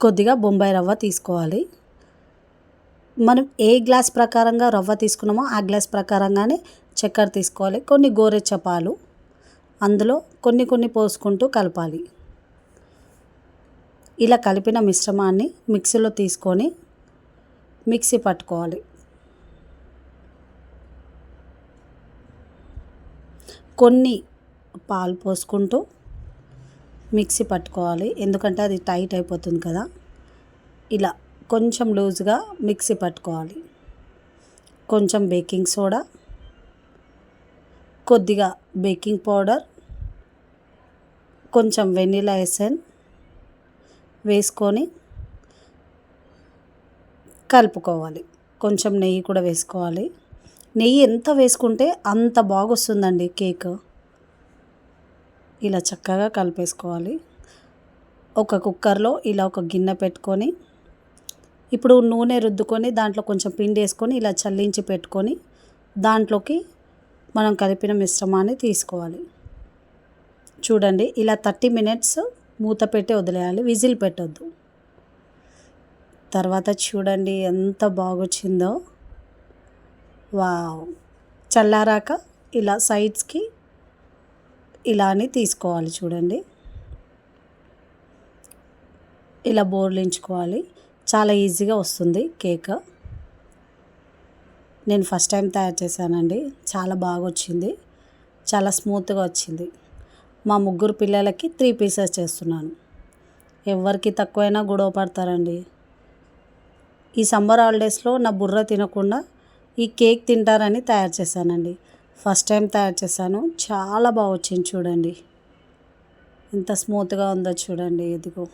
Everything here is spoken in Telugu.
కొద్దిగా బొంబాయి రవ్వ తీసుకోవాలి. మనం ఏ గ్లాస్ ప్రకారంగా రవ్వ తీసుకున్నామో ఆ గ్లాస్ ప్రకారంగానే చక్కెర తీసుకోవాలి. కొన్ని గోరెచ్చపాలు అందులో కొన్ని కొన్ని పోసుకుంటూ కలపాలి. ఇలా కలిపిన మిశ్రమాన్ని మిక్సీలో తీసుకొని మిక్సీ పట్టుకోవాలి. కొన్ని పాలు పోసుకుంటూ మిక్సీ పట్టుకోవాలి. ఎందుకంటే అది టైట్ అయిపోతుంది కదా. ఇలా కొంచెం లూజ్గా మిక్సీ పట్టుకోవాలి. కొంచెం బేకింగ్ సోడా కొద్దిగా బేకింగ్ పౌడర్ కొంచెం వెనిలా ఎసెన్ వేసుకొని కలుపుకోవాలి. కొంచెం నెయ్యి కూడా వేసుకోవాలి. నెయ్యి ఎంత వేసుకుంటే అంత బాగొస్తుందండి కేక్. ఇలా చక్కగా కలిపేసుకోవాలి. ఒక కుక్కర్లో ఇలా ఒక గిన్నె పెట్టుకొని ఇప్పుడు నూనె రుద్దుకొని దాంట్లో కొంచెం పిండి వేసుకొని ఇలా చల్లించి పెట్టుకొని దాంట్లోకి మనం కలిపిన మిశ్రమాన్ని తీసుకోవాలి. చూడండి ఇలా థర్టీ మినిట్స్ మూత పెట్టి వదిలేయాలి విజిల్ పెట్టొద్దు. తర్వాత చూడండి ఎంత బాగొచ్చిందో. వావ్! చల్లారాక ఇలా సైడ్స్కి ఇలా అని తీసుకోవాలి చూడండి. ఇలా బోర్లించుకోవాలి. చాలా ఈజీగా వస్తుంది కేక్. నేను ఫస్ట్ టైం తయారు చేశానండి. చాలా బాగా వచ్చింది. చాలా స్మూత్గా వచ్చింది. మా ముగ్గురు పిల్లలకి త్రీ పీసెస్ చేస్తున్నాను. ఎవరికి తక్కువైనా గొడవ పడతారండి. ఈ సమ్మర్ హాలిడేస్లో నా బుర్ర తినకుండా ఈ కేక్ తింటారని తయారు చేశానండి. ఫస్ట్ టైం తయారు చేశాను. చాలా బాగా వచ్చింది చూడండి. ఎంత స్మూత్గా ఉందో చూడండి. ఇదిగో.